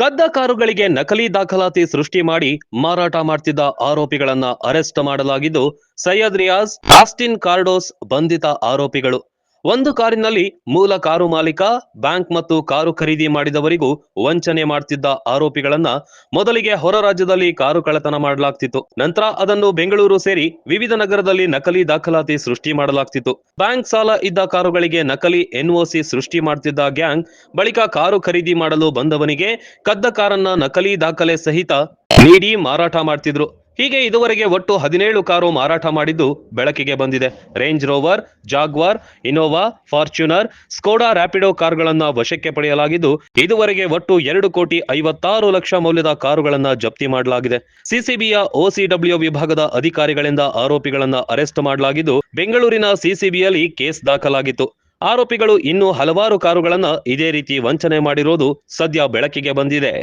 ಕದ್ದ ಕಾರುಗಳಿಗೆ ನಕಲಿ ದಾಖಲಾತಿ ಸೃಷ್ಟಿ ಮಾಡಿ ಮಾರಾಟ ಮಾಡ್ತಿದ್ದ ಆರೋಪಿಗಳನ್ನ ಅರೆಸ್ಟ್ ಮಾಡಲಾಗಿದ್ದು ಸೈಯದ್ ರಿಯಾಜ್, ಆಸ್ಟಿನ್ ಕಾರ್ಡೋಸ್ ಬಂಧಿತ ಆರೋಪಿಗಳು. ಒಂದು ಕಾರಿನಲ್ಲಿ ಮೂಲ ಕಾರು ಮಾಲೀಕ, ಬ್ಯಾಂಕ್ ಮತ್ತು ಕಾರು ಖರೀದಿ ಮಾಡಿದವರಿಗೂ ವಂಚನೆ ಮಾಡ್ತಿದ್ದ ಆರೋಪಿಗಳನ್ನ ಮೊದಲಿಗೆ ಹೊರ ರಾಜ್ಯದಲ್ಲಿ ಕಾರು ಕಳ್ಳತನ ಮಾಡಲಾಗ್ತಿತ್ತು. ನಂತರ ಅದನ್ನು ಬೆಂಗಳೂರು ಸೇರಿ ವಿವಿಧ ನಗರದಲ್ಲಿ ನಕಲಿ ದಾಖಲಾತಿ ಸೃಷ್ಟಿ ಮಾಡಲಾಗ್ತಿತ್ತು. ಬ್ಯಾಂಕ್ ಸಾಲ ಇದ್ದ ಕಾರುಗಳಿಗೆ ನಕಲಿ ಎನ್ಒಸಿ ಸೃಷ್ಟಿ ಮಾಡ್ತಿದ್ದ ಗ್ಯಾಂಗ್ ಬಳಿಕ ಕಾರು ಖರೀದಿ ಮಾಡಲು ಬಂದವನಿಗೆ ಕದ್ದ ಕಾರನ್ನ ನಕಲಿ ದಾಖಲೆ ಸಹಿತ ನೀಡಿ ಮಾರಾಟ ಮಾಡ್ತಿದ್ರು. ಹೀಗೆ ಇದುವರೆಗೆ ಒಟ್ಟು ಹದಿನೇಳು ಕಾರು ಮಾರಾಟ ಮಾಡಿದ್ದು ಬೆಳಕಿಗೆ ಬಂದಿದೆ. Range Rover, Jaguar, Innova, Fortuner, Skoda Rapido ಕಾರುಗಳನ್ನು ವಶಕ್ಕೆ ಪಡೆಯಲಾಗಿದ್ದು, ಇದುವರೆಗೆ ಒಟ್ಟು ಎರಡು ಕೋಟಿ ಐವತ್ತಾರು ಲಕ್ಷ ಮೌಲ್ಯದ ಕಾರುಗಳನ್ನ ಜಪ್ತಿ ಮಾಡಲಾಗಿದೆ. ಸಿಸಿಬಿಯ ಒಸಿಡಬ್ಲ್ಯೂ ವಿಭಾಗದ ಅಧಿಕಾರಿಗಳಿಂದ ಆರೋಪಿಗಳನ್ನು ಅರೆಸ್ಟ್ ಮಾಡಲಾಗಿದ್ದು, ಬೆಂಗಳೂರಿನ ಸಿಸಿಬಿಯಲ್ಲಿ ಕೇಸ್ ದಾಖಲಾಗಿತ್ತು. ಆರೋಪಿಗಳು ಇನ್ನೂ ಹಲವಾರು ಕಾರುಗಳನ್ನ ಇದೇ ರೀತಿ ವಂಚನೆ ಮಾಡಿರುವುದು ಸದ್ಯ ಬೆಳಕಿಗೆ ಬಂದಿದೆ.